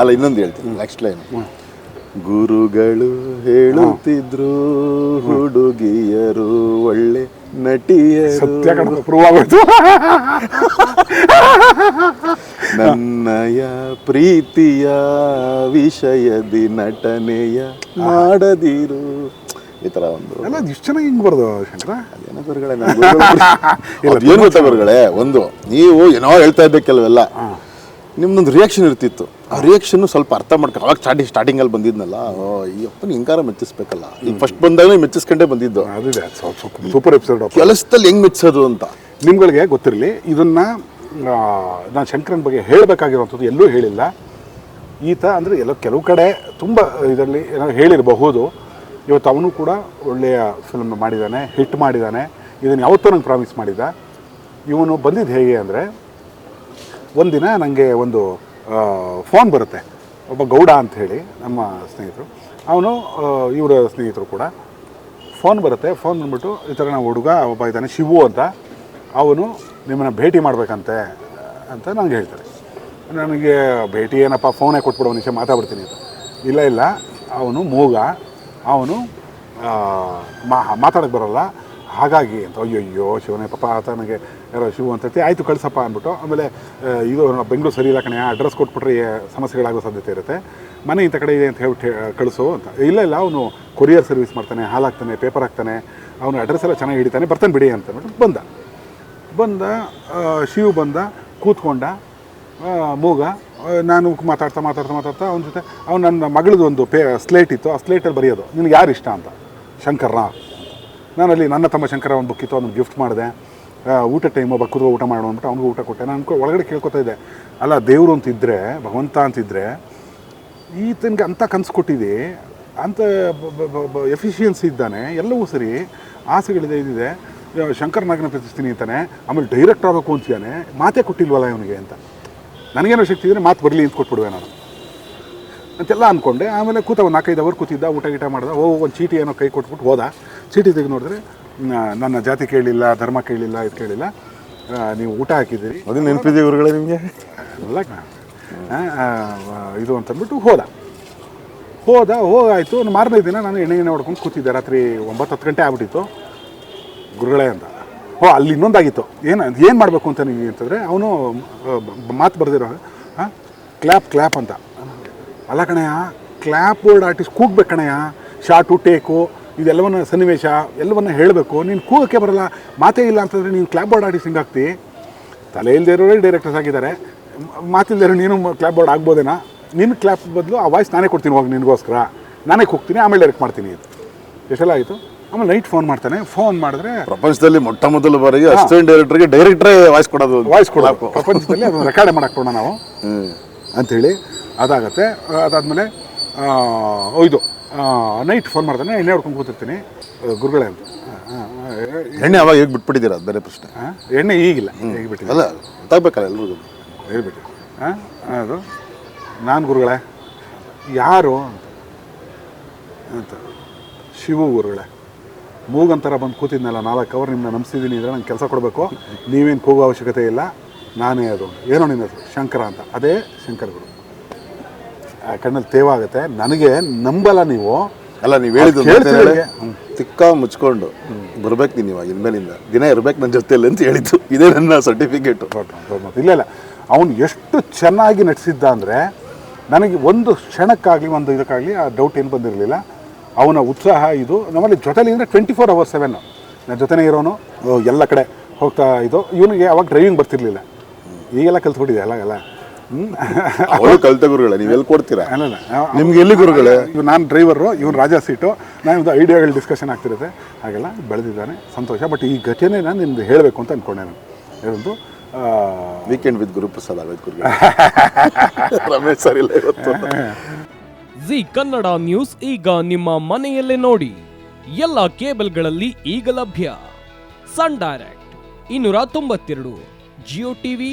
ಅಲ್ಲ ಇನ್ನೊಂದು ಹೇಳ್ತೀನಿ. ನೆಕ್ಸ್ಟ್ ಲೈನ್ ಗುರುಗಳು ಹೇಳುತ್ತಿದ್ರು ಹುಡುಗಿಯರು ಒಳ್ಳೆ ನಟಿಯರು. ನನ್ನಯ ಪ್ರೀತಿಯ ವಿಷಯದಿ ನಟನೆಯ ಮಾಡದಿರು. ಈ ತರ ಒಂದು ಎಲ್ಲ ಇಷ್ಟು ಚೆನ್ನಾಗಿ ಹಿಂಗೆ ಬರ್ದು ಶಂಕರ? ಅದೇನೋ ಗುರುಗಳೇ. ಏನು ಗೊತ್ತಾ ಗುರುಗಳೇ? ಒಂದು ನೀವು ಏನೋ ಹೇಳ್ತಾ ಇದ್ದೆ ಕೆಲವೆಲ್ಲ ನಿಮ್ದೊಂದು ರಿಯಾಕ್ಷನ್ ಇರ್ತಿತ್ತು. ಆ ರಿಯಾಕ್ಷನ್ ಸ್ವಲ್ಪ ಅರ್ಥ ಮಾಡ್ಕೊಂಡು ಅವಾಗ ಸ್ಟಾರ್ಟಿಂಗ್ ಸ್ಟಾರ್ಟಿಂಗ್ ಅಲ್ಲಿ ಬಂದಿದ್ನಲ್ಲ ಓ ಈ ಅಪ್ಪನ ಹಿಂಗಾರ ಮೆಚ್ಚಿಸ್ಬೇಕಲ್ಲ. ಈಗ ಫಸ್ಟ್ ಬಂದಾಗ ಮೆಚ್ಚಿಸ್ಕೊಂಡೇ ಬಂದಿದ್ದು. ಅದಿದೆ ಸೂಪರ್ ಎಪಿಸೋಡ್ ಕೆಲಸದಲ್ಲಿ ಹೆಂಗ್ ಮೆಚ್ಚಿಸೋದು ಅಂತ. ನಿಮ್ಗಳಿಗೆ ಗೊತ್ತಿರಲಿ ಇದನ್ನ ನಾನು ಶಂಕರನ್ ಬಗ್ಗೆ ಹೇಳಬೇಕಾಗಿರುವಂಥದ್ದು ಎಲ್ಲೂ ಹೇಳಿಲ್ಲ. ಈತ ಅಂದರೆ ಎಲ್ಲೋ ಕೆಲವು ಕಡೆ ತುಂಬ ಇದರಲ್ಲಿ ಏನೋ ಹೇಳಿರಬಹುದು. ಇವತ್ತು ಅವನು ಕೂಡ ಒಳ್ಳೆಯ ಫಿಲ್ಮ್ ಮಾಡಿದ್ದಾನೆ ಹಿಟ್ ಮಾಡಿದ್ದಾನೆ ಇದನ್ನು ಯಾವತ್ತೂ ನಂಗೆ ಪ್ರಾಮಿಸ್ ಮಾಡಿದ್ದ ಇವನು ಬಂದಿದ್ದು ಹೇಗೆ ಅಂದರೆ ಒಂದಿನ ನನಗೆ ಒಂದು ಫೋನ್ ಬರುತ್ತೆ. ಒಬ್ಬ ಗೌಡ ಅಂತ ಹೇಳಿ ನಮ್ಮ ಸ್ನೇಹಿತರು. ಅವನು ಇವರ ಸ್ನೇಹಿತರು ಕೂಡ. ಫೋನ್ ಬರುತ್ತೆ. ಫೋನ್ ಬಂದ್ಬಿಟ್ಟು ಈ ಥರ ನಾವು ಹುಡುಗ, ಒಬ್ಬ ಇದ್ದಾನೆ ಶಿವು ಅಂತ. ಅವನು ನಿಮ್ಮನ್ನು ಭೇಟಿ ಮಾಡಬೇಕಂತೆ ಅಂತ ನನಗೆ ಹೇಳ್ತಾರೆ. ನನಗೆ ಭೇಟಿ ಏನಪ್ಪ ಫೋನೇ ಕೊಟ್ಬಿಡು ನಿಮಿಷ ಮಾತಾಡ್ಬಿಡ್ತೀನಿ ಅಂತ. ಇಲ್ಲ ಇಲ್ಲ. ಅವನು ಮೂಗ. ಅವನು ಮಾ ಮಾತಾಡೋಕ್ಕೆ ಬರೋಲ್ಲ. ಹಾಗಾಗಿ ಅಂತ ಅಯ್ಯಯ್ಯೋ ಶಿವನೇ, ಪಾಪ ಆತ ನನಗೆ ಯಾರೋ ಶಿವು ಅಂತ ಹೇಳ್ತಿ, ಆಯಿತು ಕಳಿಸಪ್ಪ ಅಂದ್ಬಿಟ್ಟು, ಆಮೇಲೆ ಇದು ಬೆಂಗಳೂರು ಸರಿ ಇಲ್ಲ ಕಣೆ ಅಡ್ರೆಸ್ ಕೊಟ್ಬಿಟ್ರೆ ಸಮಸ್ಯೆಗಳಾಗೋ ಸಾಧ್ಯತೆ ಇರುತ್ತೆ. ಮನೆ ಇಂಥ ಕಡೆ ಇದೆ ಅಂತ ಹೇಳ್ಬಿಟ್ಟು ಕಳಿಸು ಅಂತ. ಇಲ್ಲ ಇಲ್ಲ, ಅವನು ಕೊರಿಯರ್ ಸರ್ವಿಸ್ ಮಾಡ್ತಾನೆ, ಹಾಲು ಹಾಕ್ತಾನೆ ಪೇಪರ್ ಹಾಕ್ತಾನೆ, ಅವನು ಅಡ್ರೆಸ್ ಎಲ್ಲ ಚೆನ್ನಾಗಿ ಹಿಡಿತಾನೆ, ಬರ್ತಾನೆ ಬಿಡಿ ಅಂತ ಅಂದ್ಬಿಟ್ಟು ಬಂದ. ಬಂದ ಶಿವ ಬಂದ, ಕೂತ್ಕೊಂಡ ಮೂಗ ನಾನು ಮಾತಾಡ್ತಾ ಮಾತಾಡ್ತಾ ಮಾತಾಡ್ತಾ, ಅವನ ಜೊತೆ, ಅವ್ನು ನನ್ನ ಮಗಳದ್ದು ಒಂದು ಪೇ ಸ್ಲೇಟ್ ಇತ್ತು, ಆ ಸ್ಲೇಟಲ್ಲಿ ಬರೆಯೋದು. ನಿನಗೆ ಯಾರು ಇಷ್ಟ ಅಂತ? ಶಂಕರ್ನ? ನಾನಲ್ಲಿ ನನ್ನ ತಮ್ಮ ಶಂಕರ ಒಂದು ಬುಕ್ ಇತ್ತು ಗಿಫ್ಟ್ ಮಾಡಿದೆ. ಊಟ ಟೈಮು ಬಕ್ಕುದು ಊಟ ಮಾಡೋಣ ಅಂದ್ಬಿಟ್ಟು ಅವ್ನಿಗೂ ಊಟ ಕೊಟ್ಟೆ. ನಾನು ಅನ್ಕೋ ಒಳಗಡೆ ಕೇಳ್ಕೊತಾ ಇದ್ದೆ, ಅಲ್ಲ, ದೇವರು ಅಂತಿದ್ರೆ, ಭಗವಂತ ಅಂತಿದ್ರೆ, ಈತನಿಗೆ ಅಂತ ಕನಸು ಕೊಟ್ಟಿದ್ದಿ ಅಂತ ಎಫಿಷಿಯನ್ಸಿ ಇದ್ದಾನೆ, ಎಲ್ಲವೂ ಸರಿ, ಆಸೆಗಳಿದೆ, ಇದಿದೆ. ಶಂಕರ್ ನಾಗನ ಪ್ರತಿಸ್ತೀನಿ ಅಂತಾನೆ, ಆಮೇಲೆ ಡೈರೆಕ್ಟ್ ಆಗಬೇಕು ಅಂತಾನೆ ಮಾತೇ ಕೊಟ್ಟಿಲ್ವಲ್ಲ ಇವನಿಗೆ ಅಂತ. ನನಗೇನೋ ಶಕ್ತಿ ಇದ್ದರೆ ಮಾತು ಬರಲಿ ಅಂತ ಕೊಟ್ಬಿಡುವೆ ನಾನು. ಅಂತೆಲ್ಲ ಅಂದ್ಕೊಂಡೆ ಆಮೇಲೆ ಕೂತ ಒಂದು ನಾಲ್ಕೈದು ಅವರ್ ಕೂತಿದ್ದ ಊಟ ಗೀಟ ಮಾಡ್ದ. ಓ ಒಂದು ಚೀಟಿ ಏನೋ ಕೈ ಕೊಟ್ಬಿಟ್ಟು ಹೋದ. ಚೀಟಿ ತೆಗೆದು ನೋಡಿದ್ರೆ ನನ್ನ ಜಾತಿ ಕೇಳಿಲ್ಲ ಧರ್ಮ ಕೇಳಿಲ್ಲ ಇದು ಕೇಳಿಲ್ಲ. ನೀವು ಊಟ ಹಾಕಿದ್ದೀರಿ. ಅದು ನೆನಪಿದೆ ಗುರುಗಳೇ ನಿಮಗೆ? ಅಲ್ಲ ಇದು ಅಂತಂದ್ಬಿಟ್ಟು ಹೋದ. ಹೋದ ಹೋಗಾಯ್ತು ಮಾರನೇ ದಿನ ನಾನು ಎಣ್ಣೆ ಎಣ್ಣೆ ಹೊಡ್ಕೊಂಡು ಕೂತಿದ್ದೆ. ರಾತ್ರಿ ಒಂಬತ್ತು ಹತ್ತು ಗಂಟೆ ಆಗ್ಬಿಟ್ಟಿತ್ತು. ಗುರುಗಳೇ ಅಂತ. ಓ ಅಲ್ಲಿ ಇನ್ನೊಂದಾಗಿತ್ತು. ಏನು ಏನು ಮಾಡಬೇಕು ಅಂತ ನೀವು ಅಂತಂದರೆ ಅವನು ಮಾತು ಬರೆದಿರೋ ಹಾಂ ಕ್ಲ್ಯಾಪ್ ಕ್ಲ್ಯಾಪ್ ಅಂತ. ಅಲ್ಲ ಕಣಯ್ಯ ಕ್ಲ್ಯಾಪ್ ಬೋರ್ಡ್ ಆರ್ಟಿಸ್ಟ್ ಕೂಗ್ಬೇಕು ಕಣಯ್ಯ. ಶಾರ್ಟು ಟೇಕು ಇದೆಲ್ಲವನ್ನ ಸನ್ನಿವೇಶ ಎಲ್ಲವನ್ನ ಹೇಳಬೇಕು. ನೀನು ಕೂಗಕ್ಕೆ ಬರಲ್ಲ ಮಾತೇ ಇಲ್ಲ ಅಂತಂದರೆ ನೀನು ಕ್ಲ್ಯಾಪ್ ಬೋರ್ಡ್ ಆರ್ಟಿಸ್ಟ್ ಹಿಂಗಾಗ್ತಿ? ತಲೆ ಇಲ್ಲದೆ ಇರೋರೇ ಡೈರೆಕ್ಟರ್ಸ್ ಆಗಿದ್ದಾರೆ. ಮಾತಿಲ್ಲದೆ ಇರೋ ನೀನು ಕ್ಲ್ಯಾಪ್ ಬೋರ್ಡ್ ಆಗ್ಬೋದೇನಾ? ನಿನ್ನ ಕ್ಲ್ಯಾಪ್ ಬದಲು ಆ ವಾಯ್ಸ್ ನಾನೇ ಕೊಡ್ತೀನಿ ಹೋಗಿ ನಿನಗೋಸ್ಕರ. ನಾನೇ ಹೋಗ್ತೀನಿ ಆಮೇಲೆ ಡೈರೆಕ್ಟ್ ಮಾಡ್ತೀನಿ ಇದು. ಎಷ್ಟೆಲ್ಲ ಆಯಿತು? ಆಮೇಲೆ ನೈಟ್ ಫೋನ್ ಮಾಡ್ತಾನೆ. ಫೋನ್ ಮಾಡಿದ್ರೆ ಪ್ರಪಂಚದಲ್ಲಿ ಮೊಟ್ಟ ಮೊದಲ ಬಾರಿಗೆ ಅಸಿಸ್ಟೆಂಟ್ ಡೈರೆಕ್ಟರ್ಗೆ ಡೈರೆಕ್ಟ್ರೇ ವಾಯ್ಸ್ ಕೊಡೋದು ವಾಯ್ಸ್ ಕೊಡೋದು. ಪ್ರಪಂಚದಲ್ಲಿ ಅದನ್ನು ರೆಕಾರ್ಡ್ ಮಾಡಕ್ಕೆ ನಾವು. ಅಂಥೇಳಿ ಅದಾಗತ್ತೆ. ಅದಾದಮೇಲೆ ಇದು ನೈಟ್ ಫೋನ್ ಮಾಡ್ತಾನೆ ಎಣ್ಣೆ ಹೊಡ್ಕೊಂಡು ಕೂತಿರ್ತೀನಿ. ಗುರುಗಳೇ ಅಂತ. ಎಣ್ಣೆ ಅವಾಗ ಹೇಗೆ ಬಿಟ್ಬಿಟ್ಟಿದ್ದೀರ? ಅದು ಬೇರೆ ಪ್ರಶ್ನೆ. ಎಣ್ಣೆ ಈಗಿಲ್ಲ ಹೇಗೆ ಬಿಟ್ಟಿದೆ ಅಲ್ಲ ತಗಬೇಕಲ್ಲ ಎಲ್ರಿಗೂ. ಹೇಳ್ಬಿಟ್ಟು. ಹಾಂ ಅದು ನಾನು ಗುರುಗಳೇ ಯಾರು ಅಂತ. ಅಂತ. ಶಿವು ಗುರುಗಳೇ ಮೂಗಂತರ ಬಂದು ಕೂತಿದ್ನಲ್ಲ ನಾಲ್ಕು ಅವರ್ ನಿಮ್ಮನ್ನ ನಂಬಿಸಿದ್ದೀನಿ ಅಂದರೆ ನಂಗೆ ಕೆಲಸ ಕೊಡಬೇಕು. ನೀವೇನು ಕೂಗೋ ಅವಶ್ಯಕತೆ ಇಲ್ಲ. ನಾನೇ ಅದು. ಏನೋ ನಿನ್ನ ಹೆಸರು? ಶಂಕರ ಅಂತ. ಅದೇ ಶಂಕರಗಳು ಗುರು. ಆ ಕಣ್ಣಲ್ಲಿ ತೇವ ಆಗುತ್ತೆ ನನಗೆ ನಂಬಲ್ಲ ನೀವು. ಅಲ್ಲ ನೀವು ಹೇಳಿದ್ರು. ತಿಕ್ಕ ಮುಚ್ಕೊಂಡು ಬರ್ಬೇಕು ನೀನು ಇವಾಗ ಇನ್ಮೇಲಿಂದ. ದಿನ ಇರ್ಬೇಕು ನನ್ನ ಜೊತೆಯಲ್ಲಿ ಅಂತ ಹೇಳಿದ್ದು. ಇದೇ ನನ್ನ ಸರ್ಟಿಫಿಕೇಟು ಇಲ್ಲ ಇಲ್ಲ. ಅವನು ಎಷ್ಟು ಚೆನ್ನಾಗಿ ನಟಿಸಿದ್ದ ಅಂದರೆ ನನಗೆ ಒಂದು ಕ್ಷಣಕ್ಕಾಗಲಿ ಒಂದು ಇದಕ್ಕಾಗಲಿ ಆ ಡೌಟ್ ಏನು ಬಂದಿರಲಿಲ್ಲ. ಅವನ ಉತ್ಸಾಹ ಇದು. ನಮ್ಮಲ್ಲಿ ಜೊತೆಲಿ ಅಂದರೆ ಟ್ವೆಂಟಿ ಫೋರ್ ಅವರ್ ಸೆವೆನ್ ನನ್ನ ಜೊತೆನೇ ಇರೋನು. ಓ, ಎಲ್ಲ ಕಡೆ ಹೋಗ್ತಾ ಇದು. ಇವನಿಗೆ ಅವಾಗ ಡ್ರೈವಿಂಗ್ ಬರ್ತಿರ್ಲಿಲ್ಲ. ಈಗೆಲ್ಲ ಕಲ್ತ್ಬಿಟ್ಟಿದೆ ಅಲ್ಲ ಎಲ್ಲ ಹ್ಞೂ ಅವಳು ಕಲಿತ ಗುರುಗಳೇ ನೀವು ಎಲ್ಲಿ ಕೊಡ್ತೀರಾ? ಅಲ್ಲ ನಿಮ್ಗೆ ಎಲ್ಲಿ ಗುರುಗಳೇ? ಇವ್ ನಾನು ಡ್ರೈವರು ಇವನು ರಾಜಾ ಸೀಟು ನಾನು ಇದು ಐಡಿಯಾಗಳು ಡಿಸ್ಕಷನ್ ಆಗ್ತಿರುತ್ತೆ. ಹಾಗೆಲ್ಲ ಬೆಳೆದಿದ್ದಾನೆ. ಸಂತೋಷ. ಬಟ್ ಈ ಘಟನೆ ನಾನು ನಿಮ್ದು ಹೇಳಬೇಕು ಅಂತ ಅಂದ್ಕೊಂಡೆ ನಾನು. ಇದೊಂದು ವೀಕೆಂಡ್ ವಿತ್ ಗುರುಪ್ರಸಾದ್ ಅವೇದ್ ಗುರುಗಳು. ರಮೇಶ್ ಸರ್ ಇಲ್ಲ ಇವತ್ತು. ಜಿ ಕನ್ನಡ ನ್ಯೂಸ್ ಈಗ ನಿಮ್ಮ ಮನೆಯಲ್ಲೇ ನೋಡಿ. ಎಲ್ಲ ಕೇಬಲ್ಗಳಲ್ಲಿ ಈಗ ಲಭ್ಯ. ಸನ್ ಡೈರೆಕ್ಟ್ ಇನ್ನೂರ ತೊಂಬತ್ತೆರಡು ಜಿಯೋ ಟಿವಿ